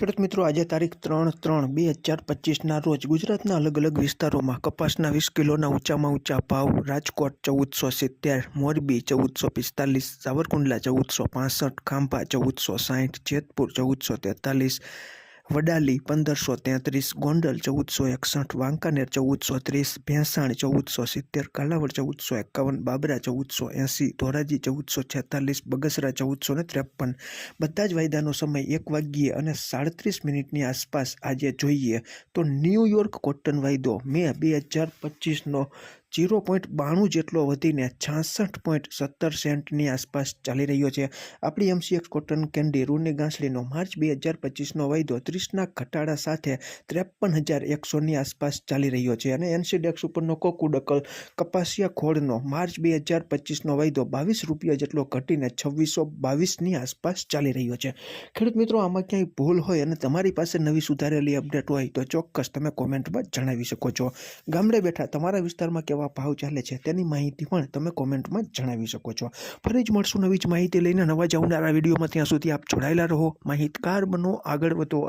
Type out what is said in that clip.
ખેડૂત મિત્રો, આજે તારીખ ત્રણ ત્રણ બે હજાર પચીસના રોજ ગુજરાતના અલગ અલગ વિસ્તારોમાં કપાસના વીસ કિલોના ઊંચામાં ઊંચા ભાવ, રાજકોટ ચૌદસો સિત્તેર, મોરબી ચૌદસો પિસ્તાલીસ, સાવરકુંડલા ચૌદસો પાસઠ, ખાંભા ચૌદસો સાઠ જેતપુર ચૌદસો તેતાલીસ વડાલી પંદરસો તેત્રીસ, ગોંડલ ચૌદસો એકસઠ, વાંકાનેર ચૌદસો ત્રીસ, ભેંસાણ ચૌદસો સિત્તેર, કાલાવડ ચૌદસો એકાવન, બાબરા ચૌદસો એંસી, ધોરાજી ચૌદસો છેતાલીસ, બગસરા ચૌદસો ને ત્રેપન. બધા જ વાયદાનો સમય એક વાગ્યે અને સાડત્રીસ મિનિટની આસપાસ આજે જોઈએ તો ન્યૂયોર્ક કોટન વાયદો મે બે હજાર પચીસનો જીરો પોઈન્ટ બાણું જેટલો વધીને છાસઠ પોઈન્ટ સત્તર સેન્ટની આસપાસ ચાલી રહ્યો છે. આપણી એમસીએક્સ કોટન કેન્ડી રૂની ગાંસડીનો માર્ચ બે હજાર પચીસનો વાયદો ત્રીસના ઘટાડા સાથે ત્રેપન હજાર એકસોની આસપાસ ચાલી રહ્યો છે અને એનસીડેક્સ ઉપરનો કોકુડકલ કપાસિયા ખોળનો માર્ચ બે હજાર પચીસનો વાયદો બાવીસ રૂપિયા જેટલો ઘટીને છવ્વીસો બાવીસની આસપાસ ચાલી રહ્યો છે. ખેડૂત મિત્રો, આમાં ક્યાંય ભૂલ હોય અને તમારી પાસે નવી સુધારેલી અપડેટ હોય તો ચોક્કસ તમે કોમેન્ટમાં જણાવી શકો છો. ગામડે બેઠા તમારા વિસ્તારમાં કેવા ભાવ ચાલે છે તેની માહિતી પણ તમે કોમેન્ટમાં જણાવી શકો છો. ફરી જ મળશું નવી જ માહિતી લઈને નવા જ આવનારા વિડીયોમાં. ત્યાં સુધી આપ જોડાયેલા રહો. માહિતગાર બનો, આગળ વધો.